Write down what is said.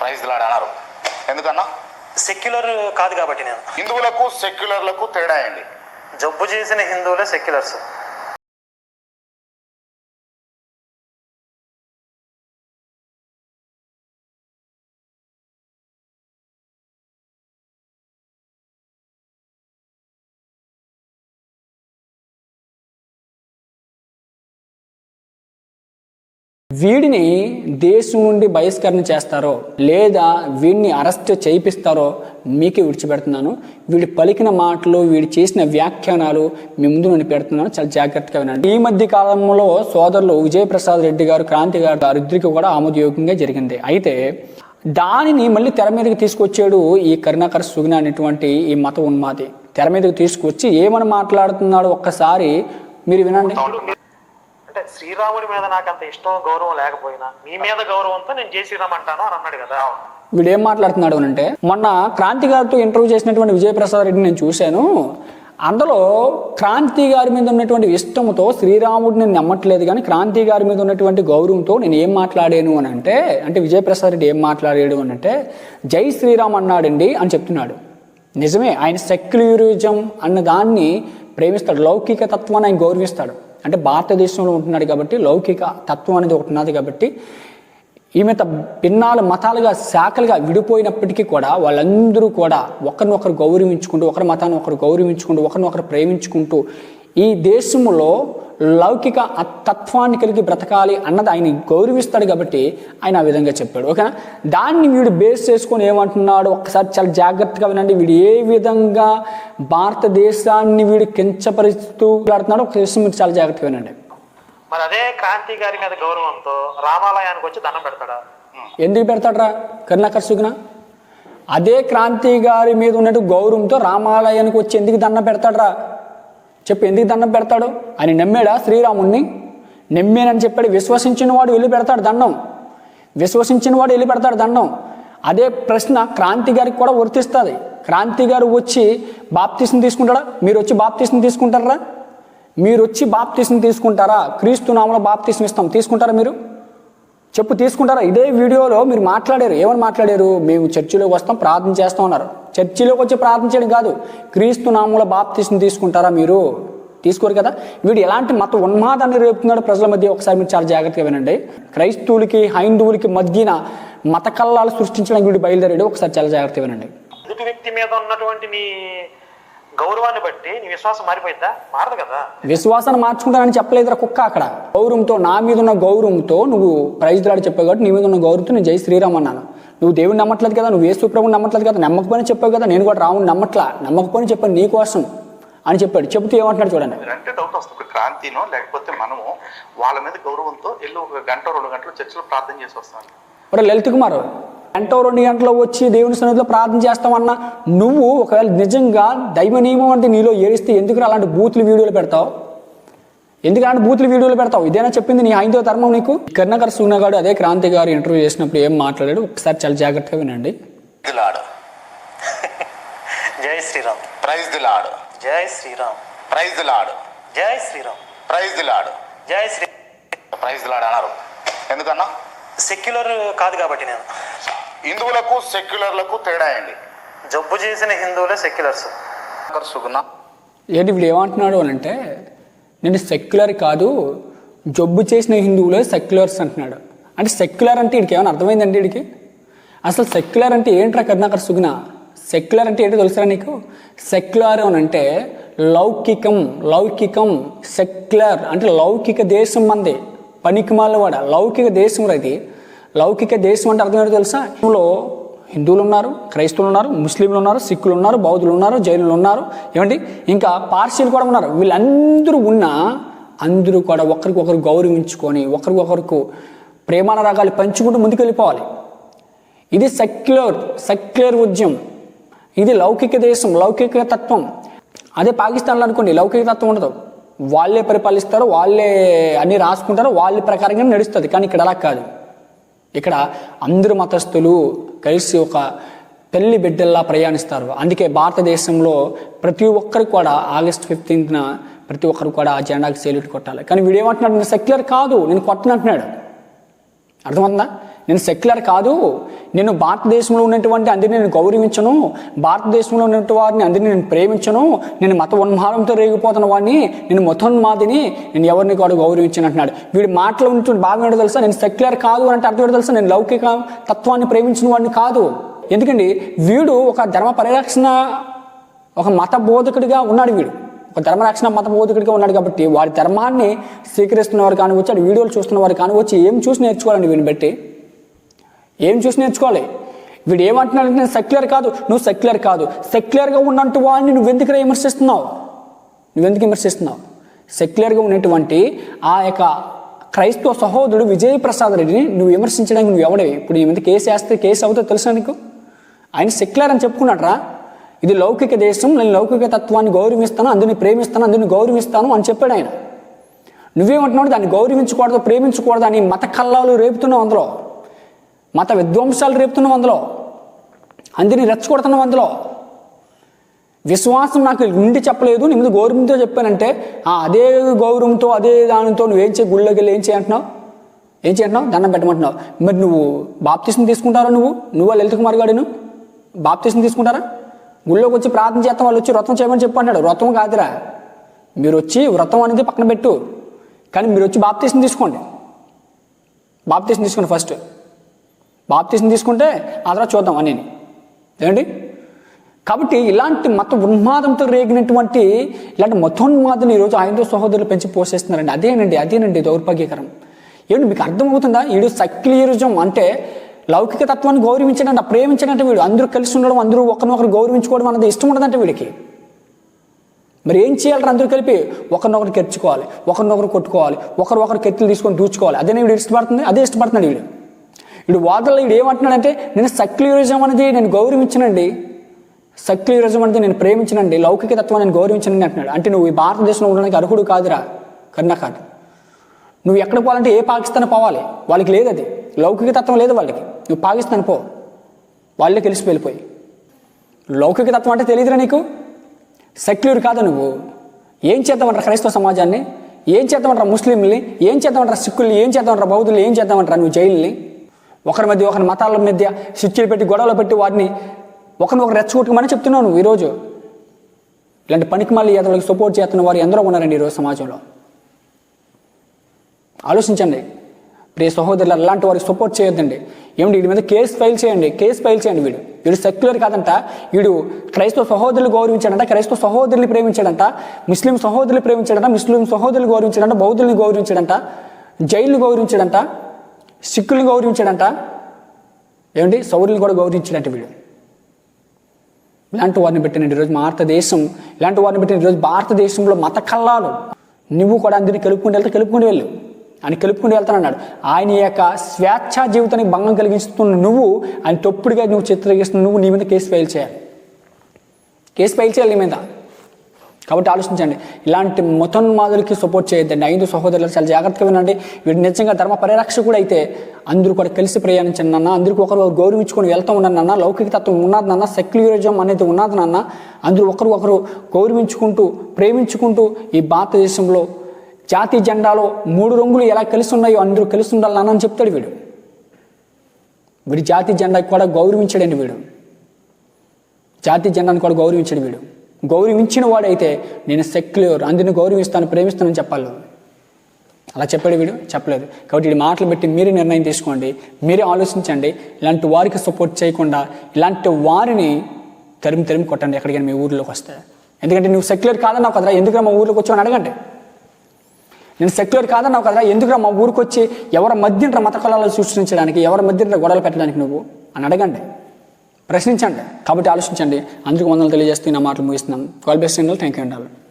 Praise అన్నారు ఎందుకన్నా? Secular కాదు కాబట్టి నేను. హిందువులకు సెక్యులర్లకు తేడా ఏంటి? జబ్బు చేసిన హిందువులే సెక్యులర్స్ వీడిని దేశం నుండి బహిష్కరణ చేస్తారో లేదా వీడిని అరెస్ట్ చేయిస్తారో మీకే విడిచిపెడుతున్నాను. వీడి పలికిన మాటలు వీడి చేసిన వ్యాఖ్యానాలు మీ ముందు నేను పెడుతున్నాను. చాలా జాగ్రత్తగా వినండి. ఈ మధ్య కాలంలో సోదరులు విజయప్రసాద్ రెడ్డి గారు క్రాంతి గారు వారిద్దరికి కూడా ఆమోదయోగ్యంగా జరిగింది. అయితే దానిని మళ్ళీ తెర మీదకి తీసుకొచ్చాడు ఈ కరుణాకర్ సుగుణ అనేటువంటి ఈ మత ఉన్మాది. తెర మీదకి తీసుకొచ్చి ఏమని మాట్లాడుతున్నాడు ఒక్కసారి మీరు వినండి. అంటే శ్రీరాముడి మీద నాకు అంత ఇష్టం గౌరవం లేకపోయినా మీ మీద గౌరవంతో నేను జై శ్రీరామ్ అంటాను అని అన్నాడు కదా. వీడు ఏం మాట్లాడుతున్నాడు అంటే మొన్న క్రాంతి గారితో ఇంటర్వ్యూ చేసినటువంటి విజయప్రసాద్ రెడ్డి నేను చూశాను. అందులో క్రాంతి గారి మీద ఉన్నటువంటి ఇష్టంతో శ్రీరాముడిని నేను నమ్మట్లేదు కానీ క్రాంతి గారి మీద ఉన్నటువంటి గౌరవంతో నేను ఏం మాట్లాడాను అని అంటే అంటే విజయప్రసాద్ రెడ్డి ఏం మాట్లాడాడు అని అంటే జై శ్రీరామ్ అన్నాడండి అని చెప్తున్నాడు. నిజమే ఆయన సెక్యులరిజం అన్న దాన్ని ప్రేమిస్తాడు. లౌకిక తత్వాన్ని ఆయన గౌరవిస్తాడు. అంటే భారతదేశంలో ఉంటున్నాడు కాబట్టి లౌకిక తత్వం అనేది ఒకటి ఉన్నది కాబట్టి ఈమె భిన్నాలు మతాలుగా శాఖలుగా విడిపోయినప్పటికీ కూడా వాళ్ళందరూ కూడా ఒకరినొకరు గౌరవించుకుంటూ ఒకరి మతాన్ని ఒకరు గౌరవించుకుంటూ ఒకరినొకరు ప్రేమించుకుంటూ ఈ దేశంలో లౌకిక తత్వాన్ని కలిగి బ్రతకాలి అన్నది ఆయన గౌరవిస్తాడు కాబట్టి ఆయన ఆ విధంగా చెప్పాడు. ఓకేనా? దాన్ని వీడు బేస్ చేసుకొని ఏమంటున్నాడు? ఒక్కసారి చాలా జాగ్రత్తగా వినండి. వీడు ఏ విధంగా భారతదేశాన్ని వీడు కించపరుస్తూ మాట్లాడుతున్నాడో ఒక విషయం మీరు చాలా జాగ్రత్తగా వినండి. మరి అదే క్రాంతి గారి మీద గౌరవంతో రామాలయానికి వచ్చి దండం పెడతాడా? ఎందుకు పెడతాడరా? కరుణాకర్ సుగుణ? అదే క్రాంతి గారి మీద ఉన్నట్టు గౌరవంతో రామాలయానికి వచ్చి ఎందుకు దండం పెడతాడరా? చెప్పి ఎందుకు దండం పెడతాడు? ఆయన నమ్మాడా శ్రీరాముణ్ణి? నమ్మేనని చెప్పాడు. విశ్వసించిన వాడు వెళ్ళి పెడతాడు దండం. విశ్వసించిన వాడు వెళ్ళి పెడతాడు దండం. అదే ప్రశ్న క్రాంతి గారికి కూడా వర్తిస్తుంది. క్రాంతి గారు వచ్చి బాప్తీసం తీసుకుంటాడా? మీరు వచ్చి బాప్తీసం తీసుకుంటారా? మీరు వచ్చి బాప్తీసం తీసుకుంటారా? క్రీస్తు నామలో బాప్తీసం ఇస్తాం. తీసుకుంటారా మీరు? చెప్పు తీసుకుంటారా? ఇదే వీడియోలో మీరు మాట్లాడారు. ఏమని మాట్లాడారు? మేము చర్చిలోకి వస్తాం ప్రార్థన చేస్తాం అన్నారు. చర్చిలోకి వచ్చి ప్రార్థన చేయడం కాదు. క్రీస్తు నామూల బాప్తీసం తీసుకుంటారా మీరు? తీసుకోరు కదా? వీడు ఎలాంటి మత ఉన్మాదాన్ని రేపుతున్నాడు ప్రజల మధ్య ఒకసారి మీరు చాలా జాగ్రత్తగా వినండి. క్రైస్తవులకి హైందువులకి మధ్యన మత కల్లాలు సృష్టించడానికి వీడు బయలుదేరాడు. ఒకసారి చాలా జాగ్రత్తగా వినండి. వ్యక్తి మీద ఉన్నటువంటి నీ గౌరవాన్ని బట్టి నీ విశ్వాసం మారిపోయిందా? మారదు కదా. విశ్వాసాన్ని మార్చుకుంటానని చెప్పలేదురా కుక్క అక్కడ. గౌరవంతో నా మీద ఉన్న గౌరవంతో నువ్వు ప్రైజ్ దాడి చెప్పావు కాబట్టి నీ మీద ఉన్న గౌరవంతో నేను జై శ్రీరామ్ అన్నాను. నువ్వు దేవుడిని నమ్మట్లేదు కదా నువ్వు యేసు ప్రభుని నమ్మట్లేదు కదా నమ్మకపోయినా చెప్పావు కదా నేను కూడా రాముని నమ్మట్లా. నమ్మకపోయినా చెప్పాను నీ కోసం అని చెప్పాడు. చెబుతూ ఏమంటున్నాడు చూడండి. అంటే డౌట్ వస్తుంది. క్రాంతినో లేకపోతే మనము వాళ్ళ మీద గౌరవంతో వెళ్ళి ఒక గంట రెండు గంటలు చర్చిలో ప్రార్థన చేసి వస్తాను. ఇప్పుడు లలిత్ కుమార్ గంట రెండు గంటలు వచ్చి దేవుని సన్నిధిలో ప్రార్థన చేస్తామన్నా నువ్వు ఒకవేళ నిజంగా దైవ నియమం అంటే నీలో ఏరిస్తే ఎందుకు అలాంటి బూతులు వీడియోలు పెడతావు? ఎందుకు అలాంటి బూతులు వీడియోలు పెడతావు? ఇదేనా చెప్పింది నీ హైందవ ధర్మం నీకు? కరుణాకర్ సూనగాడు అదే క్రాంతి గారు ఇంటర్వ్యూ చేసినప్పుడు ఏం మాట్లాడాడు? ఒకసారి చాలా జాగ్రత్తగా వినండి. జై శ్రీరామ్. ప్రైజ్ ది లాడ్ జై శ్రీరామ్. ప్రైజ్ ది లాడ్ జై శ్రీరామ్. ప్రైజ్ ది లాడ్ జై శ్రీ ప్రైజ్ ది లాడ్ అన్నారు. ఎందుకన్నా? సెక్యులర్ కాదు కాబట్టి నేను. హిందువులకు సెక్యులర్లకు తేడా ఏంటి? జబ్బు చేసిన హిందువులే సెక్యులర్స్. సుగుణ. ఏంటి వీడు ఏమంటున్నాడు అని అంటే నేను సెక్యులర్ కాదు జబ్బు చేసిన హిందువులే సెక్యులర్స్ అంటున్నాడు. అంటే సెక్యులర్ అంటే వీడికి ఏమైనా అర్థమైందండి వీడికి? అసలు సెక్యులర్ అంటే ఏంట్రా కరుణాకర్ సుగుణ? సెక్యులర్ అంటే ఏంటో తెలుసా నీకు? సెక్యులర్ అని అంటే లౌకికం లౌకికం సెక్యులర్. అంటే లౌకిక దేశం మంది. పనికిమాల వాడ లౌకిక దేశం ఇది. లౌకిక దేశం అంటే అర్థం ఏంటో తెలుసా? హిందువులో హిందువులు ఉన్నారు క్రైస్తవులు ఉన్నారు ముస్లింలు ఉన్నారు సిక్కులు ఉన్నారు బౌద్ధులు ఉన్నారు జైనులు ఉన్నారు. ఏమండి? ఇంకా పార్సీలు కూడా ఉన్నారు. వీళ్ళందరూ ఉన్నా అందరూ కూడా ఒకరికొకరు గౌరవించుకొని ఒకరికొకరికి ప్రేమానురాగాలు పంచుకుంటూ ముందుకు వెళ్ళిపోవాలి. ఇది సెక్యులర్ సెక్యులర్ ఉద్యమం. ఇది లౌకిక దేశం లౌకిక తత్వం. అదే పాకిస్తాన్లో అనుకోండి లౌకిక తత్వం ఉండదు. వాళ్ళే పరిపాలిస్తారు వాళ్ళే అన్ని రాసుకుంటారు వాళ్ళ ప్రకారంగా నడుస్తుంది. కానీ ఇక్కడ అలా కాదు. ఇక్కడ అందరు మతస్థులు కలిసి ఒక పెళ్ళి బిడ్డల్లా ప్రయాణిస్తారు. అందుకే భారతదేశంలో ప్రతి ఒక్కరికి కూడా ఆగస్ట్ ఫిఫ్టీన్త్న ప్రతి ఒక్కరు కూడా ఆ జెండాకి సెల్యూట్ కొట్టాలి. కానీ వీడు ఏమంటున్నాడు నేను సెక్యులర్ కాదు నేను కొట్టను అంటున్నాడు. అర్థమవుతుందా? నేను సెక్యులర్ కాదు. నేను భారతదేశంలో ఉన్నటువంటి అందరినీ నేను గౌరవించను. భారతదేశంలో ఉన్నటువంటి వారిని అందరినీ నేను ప్రేమించను. నేను మత ఉన్మాదంతో రేగిపోతున్న వాడిని నేను మతోన్మాదిని నేను ఎవరిని కూడా గౌరవించను అంటున్నాడు వీడి మాటలో ఉన్నటువంటి భాగం ఏంటో తెలుసా? నేను సెక్యులర్ కాదు అంటే అర్థం ఏంటో తెలుసా? నేను లౌకిక తత్వాన్ని ప్రేమించిన వాడిని కాదు. ఎందుకండి? వీడు ఒక ధర్మ పరిరక్షణ ఒక మత బోధకుడిగా ఉన్నాడు వీడు. ఒక ధర్మరక్షణ మత బోధకుడిగా ఉన్నాడు కాబట్టి వారి ధర్మాన్ని స్వీకరిస్తున్న వారు కానివచ్చు వీడియోలు చూస్తున్న వారు కానివచ్చు ఏం చూసి నేర్చుకోవాలండి వీడిని బట్టి? ఏం చూసి నేర్చుకోవాలి? వీడు ఏమంటున్నాడు నేను సెక్యులర్ కాదు నువ్వు సెక్యులర్ కాదు. సెక్యులర్గా ఉన్నట్టు వాడిని నువ్వు ఎందుకు విమర్శిస్తున్నావు నువ్వెందుకు విమర్శిస్తున్నావు సెక్యులర్గా ఉన్నటువంటి ఆ యొక్క క్రైస్తవ సహోదరుడు విజయ ప్రసాద్ రెడ్డిని నువ్వు విమర్శించడానికి నువ్వు ఎవడే ఇప్పుడు నీ మీద కేసు వేస్తే కేసు అవుతుందో తెలుసా నీకు? ఆయన సెక్యులర్ అని చెప్పుకున్నాడ్రా. ఇది లౌకిక దేశం నేను లౌకిక తత్వాన్ని గౌరవిస్తాను అందుని ప్రేమిస్తాను అందుని గౌరవిస్తాను అని చెప్పాడు ఆయన. నువ్వేమంటున్నాడు దాన్ని గౌరవించకూడదు ప్రేమించకూడదు అని మత కల్లాలు రేపుతున్నావు అందులో. మత విధ్వంసాలు రేపుతున్నావు అందులో అందరినీ రెచ్చగొడుతున్నాం అందులో విశ్వాసం నాకు ఉండి చెప్పలేదు నీ ముందు గౌరవంతో చెప్పానంటే అదే గౌరవంతో అదే దానితో నువ్వేం చేయి గుళ్ళోకి వెళ్ళి ఏం చేయంటున్నావు ఏం చేయంటున్నావు దండం పెట్టమంటున్నావు. మరి నువ్వు బాప్తిసం తీసుకుంటారా నువ్వు? నువ్వు లలిత కుమార్ గాడును? బాప్తిసం తీసుకుంటారా? గుళ్ళోకి వచ్చి ప్రార్థన చేస్తాం వాళ్ళు వచ్చి వ్రతం చేయమని చెప్పు అంటాడు వ్రతం కాదురా. మీరు వచ్చి వ్రతం అనేది పక్కన పెట్టు. కానీ మీరు వచ్చి బాప్తీసం తీసుకోండి. బాప్తీసం తీసుకోండి ఫస్ట్. బాప్తీసం తీసుకుంటే ఆ తర్వాత చూద్దాం అని ఏమండి? కాబట్టి ఇలాంటి మత ఉన్మాదంతో రేగినటువంటి ఇలాంటి మతోన్మాదని ఈరోజు ఆయనతో సహోదరులు పెంచి పోషిస్తున్నారండి. అదేనండి అదేనండి దౌర్భాగ్యకరం. ఏమిటి మీకు అర్థమవుతుందా? వీడు సక్లియరిజం అంటే లౌకిక తత్వాన్ని గౌరవించడంట ప్రేమించడంటే వీడు అందరూ కలిసి ఉండడం అందరూ ఒకరినొకరు గౌరవించుకోవడం అన్నది ఇష్టం ఉండదంటే వీడికి. మరి ఏం చేయాలంటే అందరూ కలిపి? ఒకరినొకరు కెర్చుకోవాలి ఒకరినొకరు కొట్టుకోవాలి ఒకరు ఒకరు కెత్తులు తీసుకొని దూచుకోవాలి. అదే వీడు ఇష్టపడుతుంది? అదే ఇష్టపడుతున్నాడు వీడు. వీడు వాదల్లో వీడు ఏమంటున్నాడంటే నేను సక్యులరిజం అనేది నేను గౌరవించనండి. సక్యులరిజం అనేది నేను ప్రేమించనండి. లౌకిక తత్వాన్ని నేను గౌరవించనండి అంటున్నాడు. అంటే నువ్వు ఈ భారతదేశంలో ఉండడానికి అర్హుడు కాదురా కర్ణాకాదు నువ్వు ఎక్కడ పోవాలంటే ఏ పాకిస్తాన్ పోవాలి? వాళ్ళకి లేదు అది. లౌకిక తత్వం లేదు వాళ్ళకి. నువ్వు పాకిస్తాన్ పో. వాళ్ళే కలిసి వెళ్ళిపోయి. లౌకిక తత్వం అంటే తెలియదురా నీకు? సెక్యులర్ కాదు నువ్వు. ఏం చేద్దామంటారా క్రైస్తవ సమాజాన్ని? ఏం చేద్దామంటారా ముస్లింల్ని? ఏం చేద్దామంటారా సిక్కుల్ని? ఏం చేద్దామంటారా బౌద్ధుల్ని? ఏం చేద్దామంటారా నువ్వు జైల్ని? ఒకరి మధ్య ఒకరి మతాల మధ్య స్విచ్లు పెట్టి గొడవలు పెట్టి వారిని ఒకరినొకరు రెచ్చగొట్టుకోమని చెప్తున్నాను ఈరోజు. ఇలాంటి పనికి మళ్ళీ అతనికి సపోర్ట్ చేస్తున్న వారు ఎందరో ఉన్నారండి ఈరోజు సమాజంలో. ఆలోచించండి. ప్రియ సహోదరులు అలాంటి వారికి సపోర్ట్ చేయొద్దండి. ఏమిటి వీడి మీద కేసు ఫైల్ చేయండి కేసు ఫైల్ చేయండి వీడు. వీడు సెక్యులర్ కాదంట వీడు క్రైస్తవ సహోదరులు గౌరవించాడంట క్రైస్తవ సహోదరులు ప్రేమించాడంట ముస్లిం సహోదరులు ప్రేమించాడంట ముస్లిం సహోదరులు గౌరవించాడంట బౌద్ధుల్ని గౌరవించాడంట జైలు గౌరవించాడంట సిక్కులను గౌరవించాడంట. ఏమండి? సౌరులు కూడా గౌరవించాడంట వీడు. ఇలాంటి వారిని పెట్టిన ఈరోజు భారతదేశం ఇలాంటి వారిని పెట్టిన ఈరోజు భారతదేశంలో మత కల్లాలు నువ్వు కూడా అందరినీ కలుపుకుంటూ వెళ్తే కలుపుకుంటూ వెళ్ళు. అని కలుపుకుంటూ వెళ్తానన్నాడు. ఆయన యొక్క స్వేచ్ఛా జీవితానికి భంగం కలిగిస్తున్న నువ్వు ఆయన తొప్పుడుగా నువ్వు చిత్రీకరిస్తున్న నువ్వు నీ మీద కేసు ఫైల్ చేయాలి. కేసు ఫైల్ చేయాలి నీ మీద. కాబట్టి ఆలోచించండి. ఇలాంటి మతోన్మాదులకి సపోర్ట్ చేయొద్దండి. ఐదు సహోదరులు చాలా జాగ్రత్తగా వినండి. వీడు నిజంగా ధర్మ పరిరక్షకుడు అయితే అందరూ కూడా కలిసి ప్రయాణించండి నాన్న. అందరికీ ఒకరు గౌరవించుకొని వెళ్తూ ఉండండి నాన్న. లౌకిక తత్వం ఉన్నది నాన్న. సెక్యులరిజం అనేది ఉన్నది నాన్న. అందరూ ఒకరు ఒకరు గౌరవించుకుంటూ ప్రేమించుకుంటూ ఈ భారతదేశంలో జాతీయ జెండాలో మూడు రంగులు ఎలా కలిసి ఉన్నాయో అందరూ కలిసి ఉండాలి నాన్న అని చెప్తాడు వీడు. వీడి జాతీయ జెండాకి కూడా గౌరవించాడండి వీడు. జాతీయ జెండాను కూడా గౌరవించాడు వీడు. గౌరవించిన వాడైతే నేను సెక్యులర్ అందరిని గౌరవిస్తాను ప్రేమిస్తానని చెప్పాలి. అలా చెప్పాడు వీడు చెప్పలేదు. కాబట్టి వీడి మాటలు పెట్టి మీరే నిర్ణయం తీసుకోండి మీరే ఆలోచించండి. ఇలాంటి వారికి సపోర్ట్ చేయకుండా ఇలాంటి వారిని తరిమి తరిమి కొట్టండి ఎక్కడికైనా మీ ఊర్లోకి వస్తే. ఎందుకంటే నువ్వు సెక్యులర్ కాదన్నావు కదరా ఎందుకు మా ఊర్లోకి వచ్చావు అని అడగండి. నేను సెక్యులర్ కాదన్నావు కదరా ఎందుకు మా ఊరికి వచ్చి ఎవరి మధ్యంట మత కళాలు సృష్టించడానికి ఎవరి మధ్యన గొడవలు పెట్టడానికి నువ్వు అని అడగండి. ప్రశ్నించండి. కాబట్టి ఆలోచించండి. అందుకు వందలు తెలియజేస్తూ నా మాటలు ముగిస్తున్నాను. కాల్ బెస్ట్ థ్యాంక్ యూ అండి